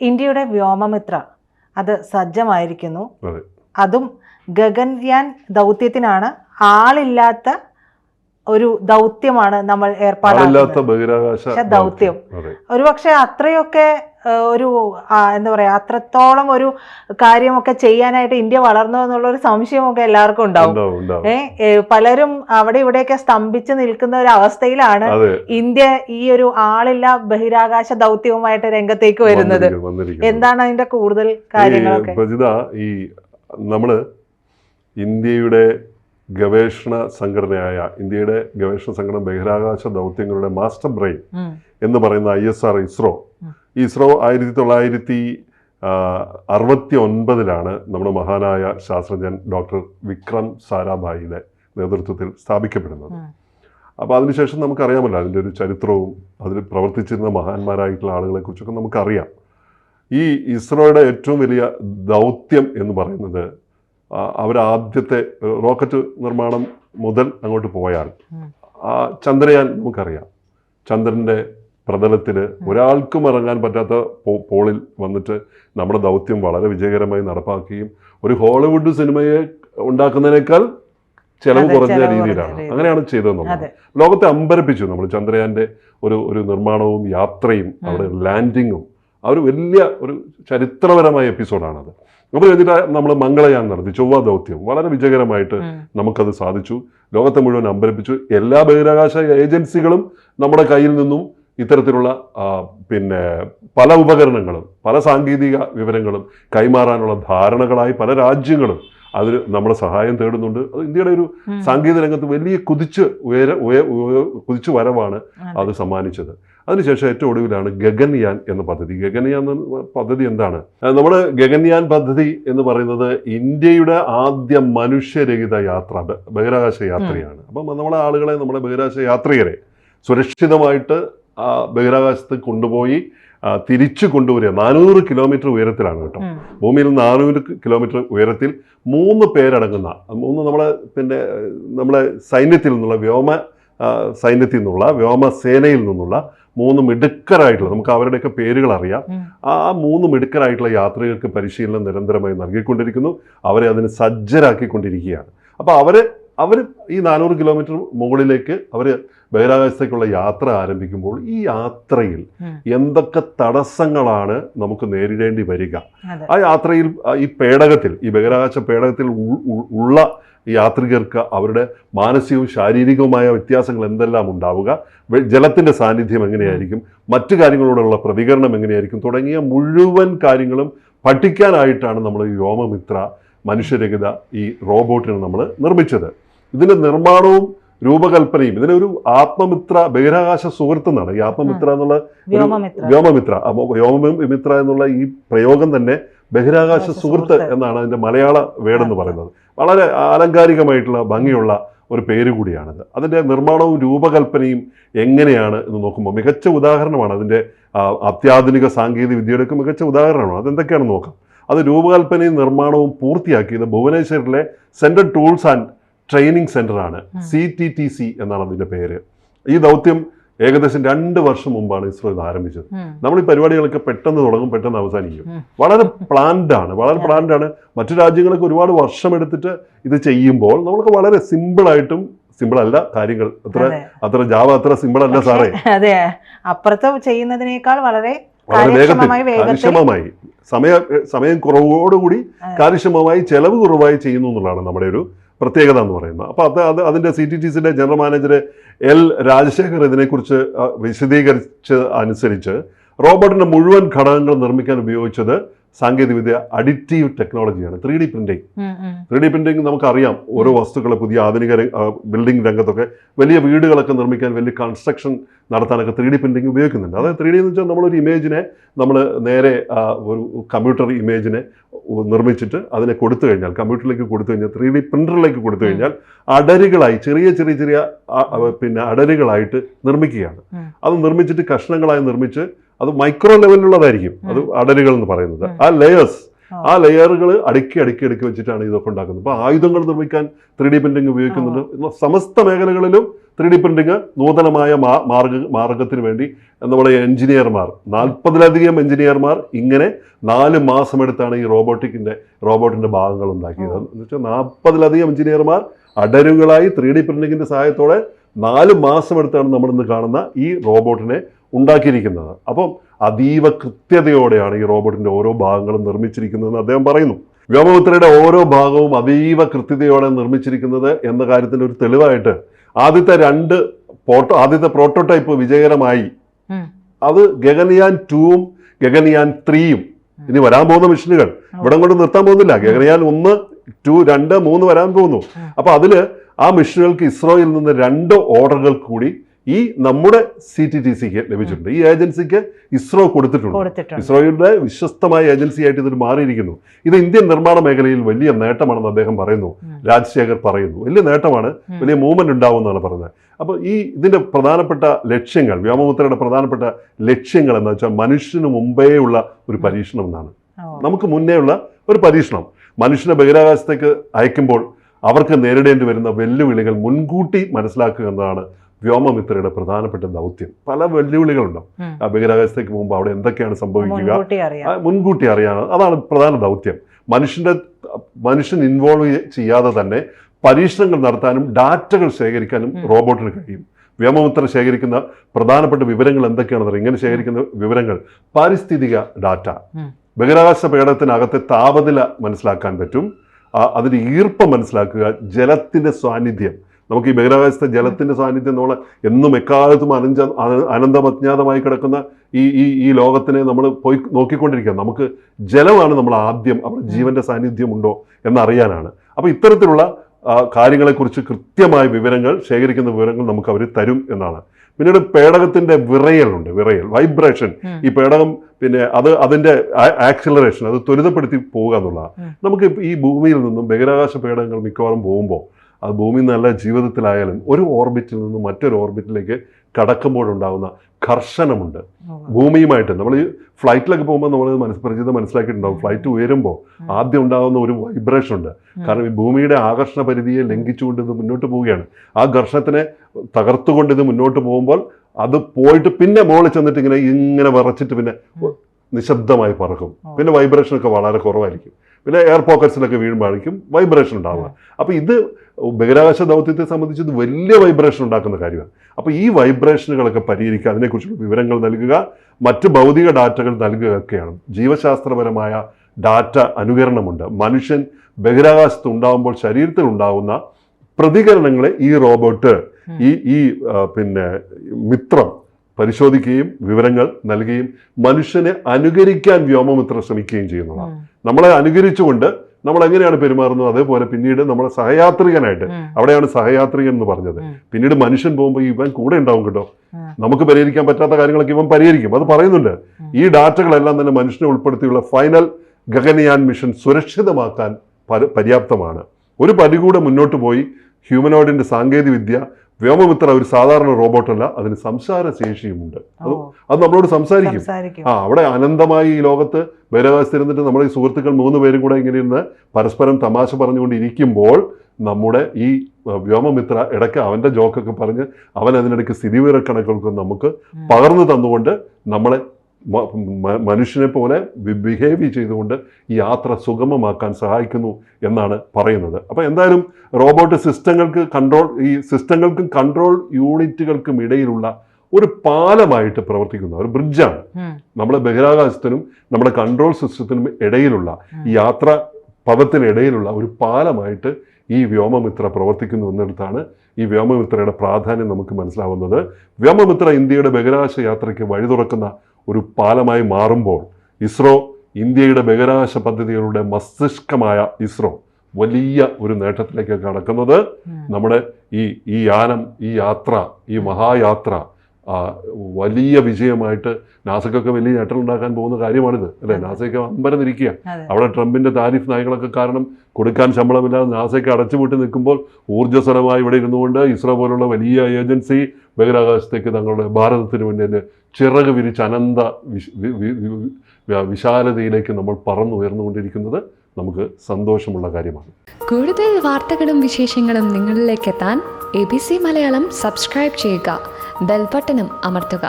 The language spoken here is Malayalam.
ഇന്ത്യയുടെ വ്യോമമിത്ര അത് സജ്ജമായിരിക്കുന്നു. അതും. ഗഗൻയാൻ ദൗത്യത്തിനാണ്. ആളില്ലാത്ത ഒരു ദൗത്യമാണ് നമ്മൾ ഏർപ്പാടാക്കുന്നത്. ബഹിരാകാശ ദൗത്യം. ഒരുപക്ഷെ അത്രയൊക്കെ ഒരു എന്താ പറയാ അത്രത്തോളം ഒരു കാര്യമൊക്കെ ചെയ്യാനായിട്ട് ഇന്ത്യ വളർന്നു എന്നുള്ള ഒരു സംശയമൊക്കെ എല്ലാവർക്കും ഉണ്ടാവും. ഉണ്ടാവും ഉണ്ടാവും. ഏ ഏ, പലരും അവിടെ ഇവിടെയൊക്കെ സ്തംഭിച്ച് നിൽക്കുന്ന ഒരു അവസ്ഥയിലാണ് ഇന്ത്യ ഈ ഒരു ആളില്ല ബഹിരാകാശ ദൗത്യവുമായിട്ട് രംഗത്തേക്ക് വരുന്നത്. എന്താണ് അതിന്റെ കൂടുതൽ കാര്യങ്ങളൊക്കെ? ഈ നമ്മൾ ഇന്ത്യയുടെ ഗവേഷണ സംഘടനയായ ഇന്ത്യയുടെ ഗവേഷണ സംഘടന ബഹിരാകാശ ദൗത്യങ്ങളുടെ മാസ്റ്റർ ബ്രെയിൻ എന്ന് പറയുന്ന I S R ISRO. ISRO ആയിരത്തി തൊള്ളായിരത്തി അറുപത്തി ഒൻപതിലാണ് നമ്മുടെ മഹാനായ ശാസ്ത്രജ്ഞൻ ഡോക്ടർ വിക്രം സാരാഭായിയുടെ നേതൃത്വത്തിൽ സ്ഥാപിക്കപ്പെടുന്നത്. അപ്പോൾ അതിനുശേഷം നമുക്കറിയാമല്ലോ അതിന്റെ ഒരു ചരിത്രവും അതിൽ പ്രവർത്തിച്ചിരുന്ന മഹാന്മാരായിട്ടുള്ള ആളുകളെക്കുറിച്ചൊക്കെ നമുക്കറിയാം. ഈ ഇസ്രോയുടെ ഏറ്റവും വലിയ ദൗത്യം എന്ന് പറയുന്നത് അവരാദ്യത്തെ റോക്കറ്റ് നിർമ്മാണം മുതൽ അങ്ങോട്ട് പോയാൽ ആ ചന്ദ്രയാൻ നമുക്കറിയാം. ചന്ദ്രന്റെ പ്രതലത്തിൽ ഒരാൾക്കും ഇറങ്ങാൻ പറ്റാത്ത പോ- പോളിൽ വന്നിട്ട് നമ്മുടെ ദൗത്യം വളരെ വിജയകരമായി നടപ്പാക്കുകയും ഒരു ഹോളിവുഡ് സിനിമയെ ഉണ്ടാക്കുന്നതിനേക്കാൾ ചെലവ് കുറഞ്ഞ രീതിയിലാണ്. അങ്ങനെയാണ് ചെയ്തതെന്നുള്ളത്. നമ്മൾ ലോകത്തെ അമ്പരപ്പിച്ചു നമ്മൾ ചന്ദ്രയാന്റെ ഒരു ഒരു നിർമ്മാണവും യാത്രയും അവിടെ ലാൻഡിങ്ങും ആ ഒരു വലിയ ഒരു ചരിത്രപരമായ എപ്പിസോഡാണത്. അപ്പോൾ കഴിഞ്ഞിട്ട് നമ്മൾ മംഗളയാൻ നടത്തി ചൊവ്വ ദൗത്യം വളരെ വിജയകരമായിട്ട്. നമുക്കത് സാധിച്ചു. ലോകത്തെ മുഴുവൻ അമ്പരപ്പിച്ചു. എല്ലാ ബഹിരാകാശ ഏജൻസികളും നമ്മുടെ കയ്യിൽ നിന്നും ഇത്തരത്തിലുള്ള പിന്നെ പല ഉപകരണങ്ങളും പല സാങ്കേതിക വിവരങ്ങളും കൈമാറാനുള്ള ധാരണകളായി പല രാജ്യങ്ങളും അതിന് നമ്മുടെ സഹായം തേടുന്നുണ്ട്. അത് ഇന്ത്യയുടെ ഒരു. സാങ്കേതിക രംഗത്ത് വലിയ കുതിച്ച് ഉയര ഉയ- ഉയ- കുതിച്ചു വരവാണ് അത്. സമ്മാനിച്ചത്. അതിനുശേഷം ഏറ്റവും ഒടുവിലാണ് ഗഗൻയാൻ എന്ന പദ്ധതി. ഗഗൻയാൻ എന്ന പദ്ധതി എന്താണ്? നമ്മൾ ഗഗൻയാൻ പദ്ധതി എന്ന് പറയുന്നത് ഇന്ത്യയുടെ ആദ്യ മനുഷ്യരഹിത യാത്ര ബഹിരാകാശ യാത്രയാണ്. അപ്പം നമ്മളെ ആളുകളെ നമ്മുടെ ബഹിരാകാശ യാത്രികരെ സുരക്ഷിതമായിട്ട് ആ ബഹിരാകാശത്ത് കൊണ്ടുപോയി തിരിച്ചു കൊണ്ടുവരിക. നാനൂറ് കിലോമീറ്റർ ഉയരത്തിലാണ് കേട്ടോ. ഭൂമിയിൽ നാനൂറ് കിലോമീറ്റർ ഉയരത്തിൽ മൂന്ന് പേരടങ്ങുന്ന മൂന്ന് നമ്മളെ പിന്നെ നമ്മളെ സൈന്യത്തിൽ നിന്നുള്ള വ്യോമ സൈന്യത്തിൽ നിന്നുള്ള വ്യോമസേനയിൽ നിന്നുള്ള മൂന്ന് മിടുക്കരായിട്ടുള്ള നമുക്ക് അവരുടെയൊക്കെ പേരുകൾ അറിയാം. ആ മൂന്ന് മിടുക്കരായിട്ടുള്ള യാത്രികർക്ക് പരിശീലനം നിരന്തരമായി നൽകിക്കൊണ്ടിരിക്കുന്നു. അവരെ അതിന് സജ്ജരാക്കിക്കൊണ്ടിരിക്കുകയാണ്. അപ്പോൾ അവർ അവർ ഈ നാനൂറ് കിലോമീറ്റർ മുകളിലേക്ക് അവർ ബഹിരാകാശത്തേക്കുള്ള യാത്ര ആരംഭിക്കുമ്പോൾ ഈ യാത്രയിൽ എന്തൊക്കെ തടസ്സങ്ങളാണ് നമുക്ക് നേരിടേണ്ടി വരിക? ആ യാത്രയിൽ ഈ പേടകത്തിൽ ഈ ബഹിരാകാശ പേടകത്തിൽ ഉള്ള യാത്രികർക്ക് അവരുടെ മാനസികവും ശാരീരികവുമായ വ്യത്യാസങ്ങൾ എന്തെല്ലാം ഉണ്ടാവുക? ജലത്തിന്റെ സാന്നിധ്യം എങ്ങനെയായിരിക്കും? മറ്റു കാര്യങ്ങളോടുള്ള പ്രതികരണം എങ്ങനെയായിരിക്കും? തുടങ്ങിയ മുഴുവൻ കാര്യങ്ങളും പഠിക്കാനായിട്ടാണ് നമ്മൾ വ്യോമമിത്ര മനുഷ്യരഹിത ഈ റോബോട്ടിനെ നമ്മൾ നിർമ്മിച്ചത്. ഇതിന്റെ നിർമ്മാണവും രൂപകൽപ്പനയും ഇതിനൊരു ആത്മമിത്ര ബഹിരാകാശ സുഹൃത്ത് എന്നാണ്. ഈ ആത്മമിത്ര എന്നുള്ള വ്യോമമിത്ര. വ്യോമമിത്ര. എന്നുള്ള ഈ പ്രയോഗം തന്നെ ബഹിരാകാശ സുഹൃത്ത്. എന്നാണ് അതിന്റെ മലയാള വേടെന്ന് പറയുന്നത്. വളരെ ആലങ്കാരികമായിട്ടുള്ള ഭംഗിയുള്ള ഒരു പേര് കൂടിയാണിത്. അതിന്റെ നിർമ്മാണവും രൂപകൽപ്പനയും എങ്ങനെയാണ് എന്ന് നോക്കുമ്പോൾ മികച്ച ഉദാഹരണമാണ് അതിന്റെ ആ, അത്യാധുനിക സാങ്കേതിക വിദ്യയുടെയൊക്കെ മികച്ച ഉദാഹരണമാണ്. അതെന്തൊക്കെയാണെന്ന് നോക്കാം. അത് രൂപകൽപ്പനയും നിർമ്മാണവും പൂർത്തിയാക്കിയത് ഭുവനേശ്വരിലെ സെൻട്രൽ ടൂൾസ് ആൻഡ് ട്രെയിനിങ് സെന്ററാണ്. ഉം. സി ടി ടി സി എന്നാണ് അതിന്റെ പേര്. ഈ ദൗത്യം ഏകദേശം രണ്ട് വർഷം മുമ്പാണ് ഇസ്രോ ഇത് ആരംഭിച്ചത്. നമ്മൾ ഈ പരിപാടികളൊക്കെ പെട്ടെന്ന് തുടങ്ങും പെട്ടെന്ന് അവസാനിക്കും. വളരെ പ്ലാൻഡ് ആണ് വളരെ പ്ലാൻഡ് ആണ്. മറ്റു രാജ്യങ്ങളൊക്കെ ഒരുപാട് വർഷം എടുത്തിട്ട് ഇത് ചെയ്യുമ്പോൾ നമുക്ക് വളരെ സിമ്പിൾ ആയിട്ടും സിമ്പിൾ അല്ല കാര്യങ്ങൾ. അത്ര അത്ര ജാവ അത്ര സിമ്പിൾ അല്ല സാറേ. അതെ അപ്പുറത്ത് ചെയ്യുന്നതിനേക്കാൾ വളരെ വളരെ വേഗത്തിൽ കാര്യക്ഷമമായി സമയ സമയം കുറവോടുകൂടി. കാര്യക്ഷമമായി ചെലവ് കുറവായി ചെയ്യുന്നു എന്നുള്ളതാണ് നമ്മുടെ ഒരു പ്രത്യേകത എന്ന് പറയുന്നത്. അപ്പോൾ അത് അത് അതിന്റെ സി ടി ടി സിയുടെ ജനറൽ മാനേജർ എൽ രാജശേഖർ ഇതിനെക്കുറിച്ച് വിശദീകരിച്ച് അനുസരിച്ച് റോബോട്ടിന്റെ മുഴുവൻ ഘടകങ്ങൾ നിർമ്മിക്കാൻ ഉപയോഗിച്ചത് സാങ്കേതികവിദ്യ അഡിറ്റീവ് ടെക്നോളജിയാണ് ത്രീ ഡി ഉം. ത്രീ ഡി പ്രിന്റിംഗ് നമുക്കറിയാം. ഓരോ വസ്തുക്കളെ പുതിയ ആധുനിക ബിൽഡിംഗ് രംഗത്തൊക്കെ വലിയ വീടുകളൊക്കെ നിർമ്മിക്കാൻ വലിയ കൺസ്ട്രക്ഷൻ നടത്താനൊക്കെ ത്രീ ഡി പ്രിന്റിംഗ് ഉപയോഗിക്കുന്നുണ്ട്. അതായത് ത്രീ ഡി എന്ന് വെച്ചാൽ നമ്മളൊരു ഇമേജിനെ നമ്മൾ നേരെ ഒരു കമ്പ്യൂട്ടർ ഇമേജിനെ നിർമ്മിച്ചിട്ട് അതിനെ കൊടുത്തു കഴിഞ്ഞാൽ കമ്പ്യൂട്ടറിലേക്ക് കൊടുത്തു കഴിഞ്ഞാൽ ത്രീ ഡി പ്രിന്ററിലേക്ക് കൊടുത്തു കഴിഞ്ഞാൽ അടരുകളായി ചെറിയ ചെറിയ ചെറിയ പിന്നെ അടരുകളായിട്ട് നിർമ്മിക്കുകയാണ്. അത് നിർമ്മിച്ചിട്ട് കഷ്ണങ്ങളായി നിർമ്മിച്ച് അത് മൈക്രോ ലെവലിലുള്ളതായിരിക്കും അത് അടലുകൾ എന്ന് പറയുന്നത്. ആ ലെയേഴ്സ് ആ. ലെയറുകൾ അടുക്കി അടുക്കി അടുക്കി വെച്ചിട്ടാണ് ഇതൊക്കെ ഉണ്ടാക്കുന്നത്. അപ്പോൾ ആയുധങ്ങൾ നിർമ്മിക്കാൻ ത്രീ ഡി പ്രിന്റിംഗ് ഉപയോഗിക്കുന്നുണ്ട്. സമസ്ത മേഖലകളിലും ത്രീ ഡി പ്രിന്റിങ് നൂതനമായ മാർഗ മാർഗത്തിന് വേണ്ടി നമ്മുടെ എഞ്ചിനീയർമാർ നാൽപ്പതിലധികം എഞ്ചിനീയർമാർ ഇങ്ങനെ നാല് മാസമെടുത്താണ് ഈ റോബോട്ടിക്കിന്റെ റോബോട്ടിന്റെ ഭാഗങ്ങൾ ഉണ്ടാക്കിയത്. എന്ന് വെച്ചാൽ നാൽപ്പതിലധികം എഞ്ചിനീയർമാർ അടരുകളായി ത്രീ ഡി പ്രിന്റിങ്ങിന്റെ സഹായത്തോടെ നാല് മാസമെടുത്താണ് നമ്മൾ ഇന്ന് കാണുന്ന ഈ റോബോട്ടിനെ ഉണ്ടാക്കിയിരിക്കുന്നത്. അപ്പം അതീവ കൃത്യതയോടെയാണ് ഈ റോബോട്ടിന്റെ ഓരോ ഭാഗങ്ങളും നിർമ്മിച്ചിരിക്കുന്നതെന്ന് അദ്ദേഹം പറയുന്നു. വ്യോമപുത്രയുടെ ഓരോ ഭാഗവും അതീവ കൃത്യതയോടെ നിർമ്മിച്ചിരിക്കുന്നത് എന്ന കാര്യത്തിന്റെ ഒരു തെളിവായിട്ട് ആദ്യത്തെ രണ്ട് പ്രോട്ടോ ആദ്യത്തെ പ്രോട്ടോടൈപ്പ് വിജയകരമായി. അത് ഗഗനിയാൻ ടൂവും ഗഗനിയാൻ ത്രീയും. ഇനി വരാൻ പോകുന്ന മിഷനുകൾ. ഇവിടെ കൊണ്ട് നിർത്താൻ പോകുന്നില്ല. ഗഗനിയാൻ ഒന്ന് ടു രണ്ട് മൂന്ന് വരാൻ പോകുന്നു. അപ്പൊ അതിൽ ആ മിഷനുകൾക്ക് ഇസ്രോയിൽ നിന്ന് രണ്ട് ഓർഡറുകൾ കൂടി ഈ നമ്മുടെ സി ടി ടി സിക്ക് ലഭിച്ചിട്ടുണ്ട്. ഈ ഏജൻസിക്ക് ഇസ്രോ കൊടുത്തിട്ടുണ്ട്. ഇസ്രോയുടെ വിശ്വസ്തമായ ഏജൻസിയായിട്ട് ഇതിൽ മാറിയിരിക്കുന്നു. ഇത് ഇന്ത്യൻ നിർമ്മാണ മേഖലയിൽ വലിയ നേട്ടമാണെന്ന് അദ്ദേഹം പറയുന്നു. രാജശേഖർ പറയുന്നു. വലിയ നേട്ടമാണ്. വലിയ മൂവ്മെന്റ് ഉണ്ടാവും എന്നാണ് പറയുന്നത് അപ്പോൾ ഈ ഇതിന്റെ പ്രധാനപ്പെട്ട ലക്ഷ്യങ്ങൾ വ്യോമപുത്രയുടെ പ്രധാനപ്പെട്ട ലക്ഷ്യങ്ങൾ എന്ന് വെച്ചാൽ മനുഷ്യന് മുമ്പേ ഉള്ള ഒരു പരീക്ഷണം എന്നാണ്. നമുക്ക് മുന്നേ ഉള്ള ഒരു പരീക്ഷണം. മനുഷ്യനെ ബഹിരാകാശത്തേക്ക് അയക്കുമ്പോൾ അവർക്ക് നേരിടേണ്ടി വരുന്ന വെല്ലുവിളികൾ മുൻകൂട്ടി മനസ്സിലാക്കുക എന്നതാണ് വ്യോമമിത്രയുടെ പ്രധാനപ്പെട്ട ദൗത്യം. പല വെല്ലുവിളികളുണ്ടാവും. ആ ബഹിരാകാശത്തേക്ക് പോകുമ്പോൾ അവിടെ എന്തൊക്കെയാണ് സംഭവിക്കുക? മുൻകൂട്ടി അറിയാം. അറിയാൻ അതാണ് പ്രധാന ദൗത്യം. മനുഷ്യന്റെ മനുഷ്യൻ ഇൻവോൾവ് ചെയ്യാതെ തന്നെ പരീക്ഷണങ്ങൾ നടത്താനും ഡാറ്റകൾ ശേഖരിക്കാനും റോബോട്ടിന് കഴിയും. വ്യോമമിത്ര ശേഖരിക്കുന്ന പ്രധാനപ്പെട്ട വിവരങ്ങൾ എന്തൊക്കെയാണെന്ന് ഇങ്ങനെ ശേഖരിക്കുന്ന വിവരങ്ങൾ. പാരിസ്ഥിതിക ഡാറ്റ. ബഹിരാകാശ പേടത്തിനകത്തെ താപനില മനസ്സിലാക്കാൻ പറ്റും. അതിന് ഈർപ്പം മനസ്സിലാക്കുക ജലത്തിന്റെ സാന്നിധ്യം. നമുക്ക് ഈ ബഹിരാകാശത്തെ ജലത്തിന്റെ സാന്നിധ്യം നമ്മൾ എന്നും എക്കാലത്തും അനഞ്ച അന- അനന്തമജ്ഞാതമായി കിടക്കുന്ന ഈ ഈ ഈ ലോകത്തിനെ നമ്മൾ പോയി നോക്കിക്കൊണ്ടിരിക്കുക നമുക്ക് ജലമാണ് നമ്മൾ ആദ്യം അവിടെ ജീവന്റെ സാന്നിധ്യം ഉണ്ടോ എന്നറിയാനാണ്. അപ്പോൾ ഇത്തരത്തിലുള്ള കാര്യങ്ങളെക്കുറിച്ച് കൃത്യമായ വിവരങ്ങൾ ശേഖരിക്കുന്ന വിവരങ്ങൾ നമുക്ക് അവർ തരും എന്നാണ്. പിന്നീട് പേടകത്തിന്റെ വിറയലുണ്ട്. വിറയൽ വൈബ്രേഷൻ ഈ പേടകം പിന്നെ അത് അതിന്റെ ആക്സിലറേഷൻ അത് ത്വരിതപ്പെടുത്തി പോവുക എന്നുള്ളതാണ്. നമുക്ക് ഈ ഭൂമിയിൽ നിന്നും ബഹിരാകാശ പേടകങ്ങൾ മിക്കവാറും പോകുമ്പോൾ അത് ഭൂമി നല്ല ജീവിതത്തിലായാലും ഒരു ഓർബിറ്റിൽ നിന്ന് മറ്റൊരു ഓർബിറ്റിലേക്ക് കടക്കുമ്പോഴുണ്ടാകുന്ന കർശനമുണ്ട് ഭൂമിയുമായിട്ട് നമ്മൾ ഈ ഫ്ലൈറ്റിലൊക്കെ പോകുമ്പോൾ നമ്മൾ മനസ്സ് പരിചിതം മനസ്സിലാക്കിയിട്ടുണ്ടാവും ഫ്ലൈറ്റ് ഉയരുമ്പോൾ ആദ്യം ഉണ്ടാകുന്ന ഒരു വൈബ്രേഷൻ ഉണ്ട് കാരണം ഈ ഭൂമിയുടെ ആകർഷണ പരിധിയെ ലംഘിച്ചുകൊണ്ട് ഇത് മുന്നോട്ട് പോവുകയാണ്. ആ ഘർഷണത്തിനെ തകർത്തുകൊണ്ട് ഇത് മുന്നോട്ട് പോകുമ്പോൾ അത് പോയിട്ട് പിന്നെ മുകളിൽ ചെന്നിട്ട് ഇങ്ങനെ ഇങ്ങനെ വിറച്ചിട്ട് പിന്നെ നിശബ്ദമായി പറക്കും. പിന്നെ വൈബ്രേഷനൊക്കെ വളരെ കുറവായിരിക്കും. പിന്നെ എയർ പോക്കറ്റ്സിലൊക്കെ വീഴുമ്പോഴായിരിക്കും വൈബ്രേഷൻ ഉണ്ടാവുക. അപ്പോൾ ഇത് ബഹിരാകാശ ദൗത്യത്തെ സംബന്ധിച്ച് ഇത് വലിയ വൈബ്രേഷൻ ഉണ്ടാക്കുന്ന കാര്യമാണ്. അപ്പോൾ ഈ വൈബ്രേഷനുകളൊക്കെ പരിഹരിക്കുക അതിനെക്കുറിച്ചുള്ള വിവരങ്ങൾ നൽകുക മറ്റ് ഭൗതിക ഡാറ്റകൾ നൽകുക ഒക്കെയാണ് ജീവശാസ്ത്രപരമായ ഡാറ്റ അനുകരണമുണ്ട്. മനുഷ്യൻ ബഹിരാകാശത്ത് ഉണ്ടാകുമ്പോൾ ശരീരത്തിൽ ഉണ്ടാകുന്ന പ്രതികരണങ്ങളെ ഈ റോബോട്ട് ഈ ഈ പിന്നെ മിത്രം പരിശോധിക്കുകയും വിവരങ്ങൾ നൽകുകയും മനുഷ്യനെ അനുകരിക്കാൻ വ്യോമമിത്രം ശ്രമിക്കുകയും ചെയ്യുന്നതാണ്. നമ്മളെ അനുകരിച്ചുകൊണ്ട് നമ്മൾ എങ്ങനെയാണ് പെരുമാറുന്നത്? അതേപോലെ പിന്നീട് നമ്മളെ സഹയാത്രികനായിട്ട്. അവിടെയാണ് സഹയാത്രികൻ എന്ന് പറഞ്ഞത്. പിന്നീട് മനുഷ്യൻ പോകുമ്പോൾ ഇവൻ കൂടെ ഉണ്ടാവും കേട്ടോ. നമുക്ക് പരിഹരിക്കാൻ പറ്റാത്ത കാര്യങ്ങളൊക്കെ ഇവൻ പരിഹരിക്കും. അത് പറയുന്നുണ്ട്. ഈ ഡാറ്റകളെല്ലാം തന്നെ മനുഷ്യനെ ഉൾപ്പെടുത്തിയുള്ള ഫൈനൽ ഗഗനയാൻ മിഷൻ സുരക്ഷിതമാക്കാൻ പര്യാപ്തമാണ്. ഒരു പടി കൂടെ മുന്നോട്ട് പോയി ഹ്യൂമനോയിഡിന്റെ സാങ്കേതിക വിദ്യ വ്യോമമിത്ര ഒരു സാധാരണ റോബോട്ടല്ല അതിന് സംസാര ശേഷിയുമുണ്ട്. അത് അത് നമ്മളോട് സംസാരിക്കും. ആ അവിടെ അനന്തമായി ഈ ലോകത്ത് ബഹിരാകാശത്തിരുന്നിട്ട് നമ്മുടെ ഈ സുഹൃത്തുക്കൾ മൂന്ന് പേരും കൂടെ ഇങ്ങനെ ഇരുന്ന് പരസ്പരം തമാശ പറഞ്ഞുകൊണ്ട് ഇരിക്കുമ്പോൾ നമ്മുടെ ഈ വ്യോമമിത്ര ഇടയ്ക്ക് അവന്റെ ജോക്കൊക്കെ പറഞ്ഞ് അവൻ അതിനിടയ്ക്ക് സ്ഥിതിവിവരക്കണക്കൊക്കെ നമുക്ക് പകർന്നു തന്നുകൊണ്ട് നമ്മളെ മനുഷ്യനെ പോലെ ബിഹേവ് ചെയ്തുകൊണ്ട് ഈ യാത്ര സുഗമമാക്കാൻ സഹായിക്കുന്നു എന്നാണ് പറയുന്നത്. അപ്പോൾ എന്തായാലും റോബോട്ട് സിസ്റ്റങ്ങൾക്ക് കൺട്രോൾ ഈ സിസ്റ്റങ്ങൾക്കും കൺട്രോൾ യൂണിറ്റുകൾക്കും ഇടയിലുള്ള ഒരു പാലമായിട്ട് പ്രവർത്തിക്കുന്ന. ഒരു ബ്രിഡ്ജാണ്. നമ്മുടെ ബഹിരാകാശത്തിനും നമ്മുടെ കൺട്രോൾ സിസ്റ്റത്തിനും ഇടയിലുള്ള ഈ യാത്ര പദത്തിനിടയിലുള്ള ഒരു പാലമായിട്ട് ഈ വ്യോമമിത്ര പ്രവർത്തിക്കുന്നു എന്നിടത്താണ് ഈ വ്യോമമിത്രയുടെ പ്രാധാന്യം നമുക്ക് മനസ്സിലാവുന്നത്. വ്യോമമിത്ര ഇന്ത്യയുടെ ബഹിരാകാശ യാത്രയ്ക്ക് വഴി തുറക്കുന്ന ഒരു പാലമായി മാറുമ്പോൾ ഇസ്രോ ഇന്ത്യയുടെ ബഹിരാകാശ പദ്ധതികളുടെ മസ്തിഷ്കമായ ഇസ്രോ വലിയ ഒരു നേട്ടത്തിലേക്ക് കടക്കുന്നത് നമ്മുടെ ഈ ഈ യാനം ഈ യാത്ര ഈ മഹായാത്ര വലിയ വിജയമായിട്ട് നാസക്കൊക്കെ വലിയ നേട്ടം ഉണ്ടാക്കാൻ പോകുന്ന കാര്യമാണിത്. അല്ലേ. നാസയൊക്കെ അമ്പരന്നിരിക്കുക അവിടെ ട്രംപിന്റെ താരിഫ് നയങ്ങളൊക്കെ കാരണം കൊടുക്കാൻ ശമ്പളമില്ലാതെ നാസയ്ക്ക് അടച്ചുപൂട്ടി നിൽക്കുമ്പോൾ ഊർജസ്വലമായി ഇവിടെ ഇരുന്നുകൊണ്ട് ഇസ്രോ പോലുള്ള വലിയ ഏജൻസി ബഹിരാകാശത്തേക്ക് തങ്ങളുടെ ഭാരതത്തിന് മുന്നിൽ ചിറക് വിരിച്ച് അനന്ത വിശാലതയിലേക്ക് നമ്മൾ പറന്നുയർന്നുകൊണ്ടിരിക്കുന്നത് നമുക്ക് സന്തോഷമുള്ള കാര്യമാണ്. കൂടുതൽ വാർത്തകളും വിശേഷങ്ങളും നിങ്ങളിലേക്ക് എത്താൻ A B C Malayalam subscribe ചെയ്യുക ബെൽബട്ടനും അമർത്തുക.